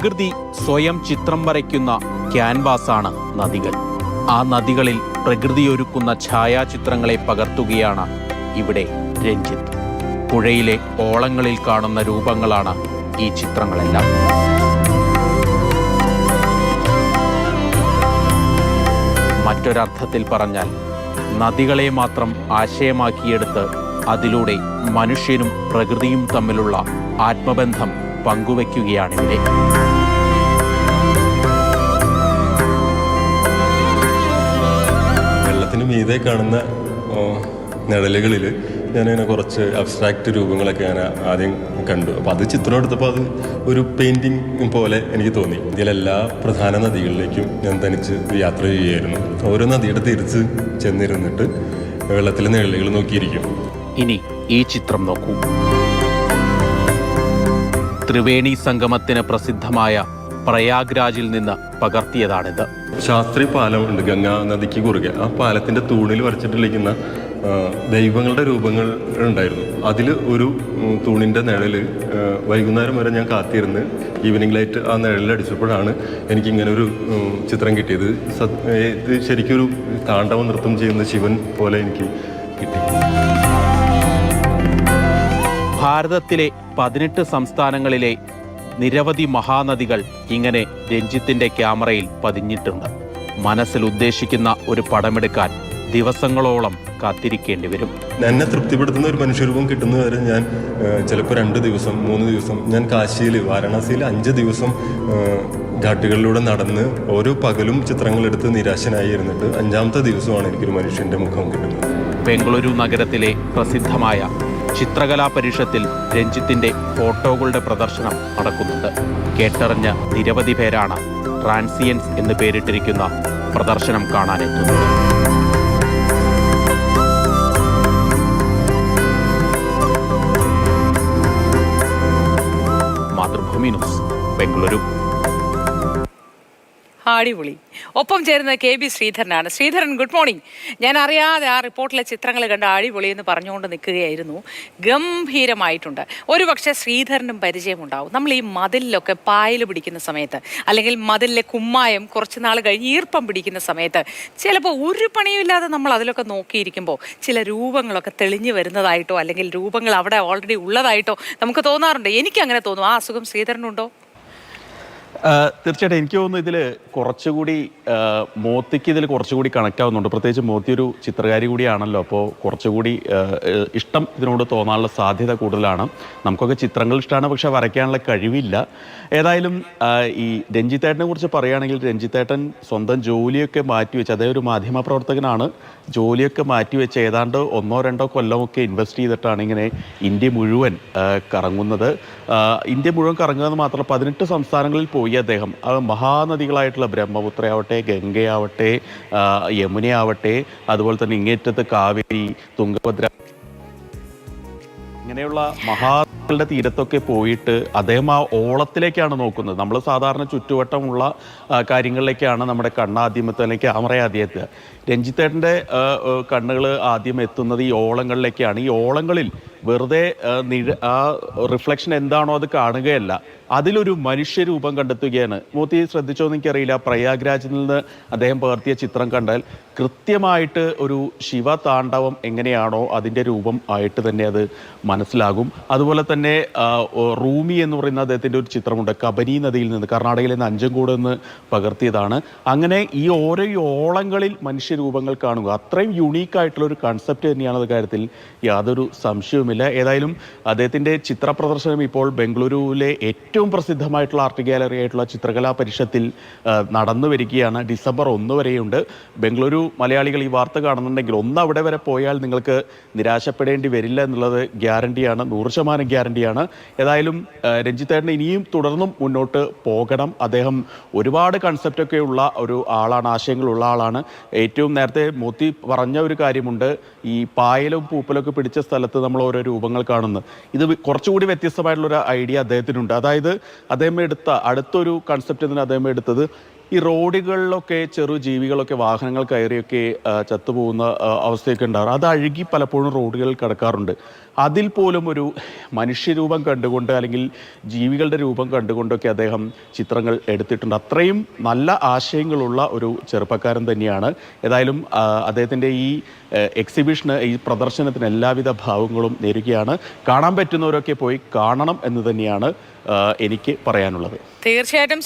പ്രകൃതി സ്വയം ചിത്രം വരയ്ക്കുന്ന ക്യാൻവാസാണ് നദികൾ. ആ നദികളിൽ പ്രകൃതി ഒരുക്കുന്ന ഛായാചിത്രങ്ങളെ പകർത്തുകയാണ് ഇവിടെ രഞ്ജിത്ത്. പുഴയിലെ ഓളങ്ങളിൽ കാണുന്ന രൂപങ്ങളാണ് ഈ ചിത്രങ്ങളെല്ലാം. മറ്റൊരർത്ഥത്തിൽ പറഞ്ഞാൽ നദികളെ മാത്രം ആശയമാക്കിയെടുത്ത് അതിലൂടെ മനുഷ്യനും പ്രകൃതിയും തമ്മിലുള്ള ആത്മബന്ധം പങ്കുവയ്ക്കുകയാണിവിടെ. മീതെ കാണുന്ന നിഴലുകളിൽ ഞാനിങ്ങനെ കുറച്ച് അബ്സ്ട്രാക്റ്റ് രൂപങ്ങളൊക്കെ ഞാൻ ആദ്യം കണ്ടു. അപ്പോൾ അത് ചിത്രം എടുത്തപ്പോൾ അത് ഒരു പെയിന്റിങ് പോലെ എനിക്ക് തോന്നി. ഇതിലെല്ലാ പ്രധാന നദികളിലേക്കും ഞാൻ തനിച്ച് യാത്ര ചെയ്യുമായിരുന്നു ഓരോ നദിയുടെ തിരിച്ച് ചെന്നിരുന്നിട്ട് വെള്ളത്തിലെ നിഴലുകൾ നോക്കിയിരിക്കും. ഇനി ഈ ചിത്രം നോക്കൂ. ത്രിവേണി സംഗമത്തിന് പ്രസിദ്ധമായ പ്രയാഗ്രാജിൽ നിന്ന് പകർത്തിയതാണിത്. ശാസ്ത്രി പാലം ഉണ്ട്. ഗംഗാ നദിക്ക് കുറുകെ. ആ പാലത്തിന്റെ തൂണിൽ വരച്ചിട്ടിരിക്കുന്ന ദൈവങ്ങളുടെ രൂപങ്ങൾ ഉണ്ടായിരുന്നു. അതിൽ ഒരു തൂണിന്റെ നിഴൽ വൈകുന്നേരം വരെ ഞാൻ കാത്തിരുന്ന് ഈവനിങ് ലൈറ്റ് ആ നിഴലിൽ അടിച്ചപ്പോഴാണ് എനിക്ക് ഇങ്ങനെ ഒരു ചിത്രം കിട്ടിയത്. സത്- ഇത് ശരിക്കും ഒരു താണ്ഡവ നൃത്തം ചെയ്യുന്ന ശിവൻ പോലെ എനിക്ക് കിട്ടി. ഭാരതത്തിലെ പതിനെട്ട് സംസ്ഥാനങ്ങളിലെ നിരവധി മഹാനദികൾ ഇങ്ങനെ രഞ്ജിത്തിന്റെ ക്യാമറയിൽ പതിഞ്ഞിട്ടുണ്ട്. മനസ്സിൽ ഉദ്ദേശിക്കുന്ന ഒരു പടമെടുക്കാൻ ദിവസങ്ങളോളം കാത്തിരിക്കേണ്ടി വരും. എന്നെ തൃപ്തിപ്പെടുത്തുന്ന ഒരു മനുഷ്യരൂപം കിട്ടുന്നത് വരെ ഞാൻ ചിലപ്പോൾ രണ്ട് ദിവസം മൂന്ന് ദിവസം ഞാൻ കാശിയിൽ വാരണാസിയിൽ അഞ്ച് ദിവസം ഘാട്ടുകളിലൂടെ നടന്ന് ഓരോ പകലും ചിത്രങ്ങളെടുത്ത് നിരാശനായി ഇരുന്നിട്ട് അഞ്ചാമത്തെ ദിവസമാണ് എനിക്കൊരു മനുഷ്യന്റെ മുഖം കിട്ടുന്നത്. ബംഗളൂരു നഗരത്തിലെ പ്രസിദ്ധമായ ചിത്രകലാ പരിഷത്തിൽ രഞ്ജിത്തിന്റെ ഫോട്ടോകളുടെ പ്രദർശനം നടക്കുന്നുണ്ട്. കേട്ടറിഞ്ഞ നിരവധി പേരാണ് ട്രാൻസിയൻസ് എന്ന് പേരിട്ടിരിക്കുന്ന പ്രദർശനം കാണാനെത്തുന്നത്. മാതൃഭൂമി ന്യൂസ് ബംഗളൂരു. അടിപൊളി ഒപ്പം ചേരുന്നത് കെ ബി ശ്രീധരനാണ്. ശ്രീധരൻ ഗുഡ് മോർണിംഗ് ഞാൻ അറിയാതെ ആ റിപ്പോർട്ടിലെ ചിത്രങ്ങൾ കണ്ട് അടിപൊളി എന്ന് പറഞ്ഞുകൊണ്ട് നിൽക്കുകയായിരുന്നു. ഗംഭീരമായിട്ടുണ്ട്. ഒരു പക്ഷേ ശ്രീധരനും പരിചയമുണ്ടാവും. നമ്മൾ ഈ മതിലിലൊക്കെ പായൽ പിടിക്കുന്ന സമയത്ത് അല്ലെങ്കിൽ മതിലിലെ കുമ്മായം കുറച്ച് നാൾ കഴിഞ്ഞ് ഈർപ്പം പിടിക്കുന്ന സമയത്ത് ചിലപ്പോൾ ഒരു പണിയുമില്ലാതെ നമ്മൾ അതിലൊക്കെ നോക്കിയിരിക്കുമ്പോൾ ചില രൂപങ്ങളൊക്കെ തെളിഞ്ഞു വരുന്നതായിട്ടോ അല്ലെങ്കിൽ രൂപങ്ങൾ അവിടെ ഓൾറെഡി ഉള്ളതായിട്ടോ നമുക്ക് തോന്നാറുണ്ട്. എനിക്ക് അങ്ങനെ തോന്നും. ആ അസുഖം ശ്രീധരനുണ്ടോ? തീർച്ചയായിട്ടും എനിക്ക് തോന്നുന്നു ഇതിൽ കുറച്ചുകൂടി മോത്തിക്ക് ഇതിൽ കുറച്ചുകൂടി കണക്ട് ആവുന്നുണ്ട്. പ്രത്യേകിച്ച് മോത്തി ഒരു ചിത്രകാരി കൂടിയാണല്ലോ. അപ്പോൾ കുറച്ചുകൂടി ഇഷ്ടം ഇതിനോട് തോന്നാനുള്ള സാധ്യത കൂടുതലാണ്. നമുക്കൊക്കെ ചിത്രങ്ങൾ ഇഷ്ടമാണ് പക്ഷെ വരയ്ക്കാനുള്ള കഴിവില്ല. ഏതായാലും ഈ രഞ്ജിത്തേട്ടനെ കുറിച്ച് പറയുകയാണെങ്കിൽ രഞ്ജിത്തേട്ടൻ സ്വന്തം ജോലിയൊക്കെ മാറ്റിവെച്ച് അതായത് ഒരു മാധ്യമ പ്രവർത്തകനാണ് ജോലിയൊക്കെ മാറ്റിവെച്ച് ഏതാണ്ട് ഒന്നോ രണ്ടോ കൊല്ലമൊക്കെ ഇൻവെസ്റ്റ് ചെയ്തിട്ടാണ് ഇങ്ങനെ ഇന്ത്യ മുഴുവൻ കറങ്ങുന്നത്. ഇന്ത്യ മുഴുവൻ കറങ്ങുക എന്ന് മാത്രമല്ല പതിനെട്ട് സംസ്ഥാനങ്ങളിൽ പോയി അദ്ദേഹം. അത് മഹാനദികളായിട്ടുള്ള ബ്രഹ്മപുത്രയാവട്ടെ ഗംഗയാവട്ടെ യമുനയാവട്ടെ അതുപോലെ തന്നെ ഇങ്ങേറ്റത്ത് കാവേരി തുംഗഭദ്ര ഇങ്ങനെയുള്ള മഹാകളുടെ തീരത്തൊക്കെ പോയിട്ട് അദ്ദേഹം ആ ഓളത്തിലേക്കാണ് നോക്കുന്നത്. നമ്മൾ സാധാരണ ചുറ്റുവട്ടമുള്ള കാര്യങ്ങളിലേക്കാണ് നമ്മുടെ കണ്ണാദ്യമത്തെ ക്യാമറ ആദ്യം എത്തുക. രഞ്ജിത്തേട്ടന്റെ കണ്ണുകൾ ആദ്യം എത്തുന്നത് ഈ ഓളങ്ങളിലേക്കാണ്. ഈ ഓളങ്ങളിൽ വെറുതെ ആ, റിഫ്ലക്ഷൻ എന്താണോ അത് കാണുകയല്ല. അതിലൊരു മനുഷ്യരൂപം കണ്ടെത്തുകയാണ്. മൂത്തി ശ്രദ്ധിച്ചോ എനിക്കറിയില്ല. പ്രയാഗ്രാജിൽ നിന്ന് അദ്ദേഹം പകർത്തിയ ചിത്രം കണ്ടാൽ കൃത്യമായിട്ട് ഒരു ശിവ താണ്ഡവം എങ്ങനെയാണോ അതിന്റെ രൂപം ആയിട്ട് തന്നെ അത് മനസ്സിലാകും. അതുപോലെ തന്നെ റൂമി എന്ന് പറയുന്ന അദ്ദേഹത്തിന്റെ ഒരു ചിത്രമുണ്ട് കബനി നദിയിൽ നിന്ന് കർണാടകയിലെ നിന്ന് അഞ്ചൻകൂട് നിന്ന് പകർത്തിയതാണ്. അങ്ങനെ ഈ ഓരോ ഓളങ്ങളിൽ മനുഷ്യരൂപങ്ങൾ കാണുക അത്രയും യുണീക്കായിട്ടുള്ള ഒരു കൺസെപ്റ്റ് തന്നെയാണ് അത് കാര്യത്തിൽ യാതൊരു സംശയവുമില്ല ഏതായാലും അദ്ദേഹത്തിന്റെ ചിത്ര പ്രദർശനം ഇപ്പോൾ ബംഗളൂരുവിലെ ഏറ്റവും പ്രസിദ്ധമായിട്ടുള്ള ആർട്ട് ഗാലറി ആയിട്ടുള്ള ചിത്രകലാ പരിഷത്തിൽ നടന്നു വരികയാണ്. ഡിസംബർ ഒന്ന് വരെയുണ്ട്. ബംഗളൂരു മലയാളികൾ ഈ വാർത്ത കാണുന്നുണ്ടെങ്കിൽ ഒന്ന് അവിടെ വരെ പോയാൽ നിങ്ങൾക്ക് നിരാശപ്പെടേണ്ടി വരില്ല എന്നുള്ളത് ഗ്യാരണ്ടിയാണ് നൂറ് ശതമാനം ഗ്യാരണ്ടിയാണ്. ഏതായാലും രഞ്ജിത്തേട്ടൻ ഇനിയും തുടർന്നും മുന്നോട്ട് പോകണം. അദ്ദേഹം ഒരുപാട് കൺസെപ്റ്റൊക്കെ ഉള്ള ഒരു ആളാണ് ആശയങ്ങളുള്ള ആളാണ്. ഏറ്റവും നേരത്തെ മോത്തി പറഞ്ഞ ഒരു കാര്യമുണ്ട്. ഈ പായലും പൂപ്പലൊക്കെ പിടിച്ച സ്ഥലത്ത് നമ്മൾ ഓരോ രൂപങ്ങൾ കാണുന്നു. ഇത് കുറച്ചുകൂടി വ്യത്യസ്തമായിട്ടുള്ള ഒരു ഐഡിയ അദ്ദേഹത്തിനുണ്ട്. അതായത് അദ്ദേഹം എടുത്ത അടുത്തൊരു കൺസെപ്റ്റ് തന്നെ അദ്ദേഹം എടുത്തത് ഈ റോഡുകളിലൊക്കെ ചെറു ജീവികളൊക്കെ വാഹനങ്ങൾ കയറിയൊക്കെ ചത്തുപോകുന്ന അവസ്ഥയൊക്കെ ഉണ്ടാകും അത് അഴുകി പലപ്പോഴും റോഡുകളിൽ കിടക്കാറുണ്ട്. അതിൽ പോലും ഒരു മനുഷ്യരൂപം കണ്ടുകൊണ്ട് അല്ലെങ്കിൽ ജീവികളുടെ രൂപം കണ്ടുകൊണ്ടൊക്കെ അദ്ദേഹം ചിത്രങ്ങൾ എടുത്തിട്ടുണ്ട്. അത്രയും നല്ല ആശയങ്ങളുള്ള ഒരു ചെറുപ്പക്കാരൻ തന്നെയാണ്. ഏതായാലും അദ്ദേഹത്തിന്റെ ഈ എക്സിബിഷന് ഈ പ്രദർശനത്തിന് എല്ലാവിധ ഭാവങ്ങളും നേരുകയാണ്. കാണാൻ പറ്റുന്നവരൊക്കെ പോയി കാണണം എന്ന് തന്നെയാണ് എനിക്ക് പറയാനുള്ളത്. തീർച്ചയായിട്ടും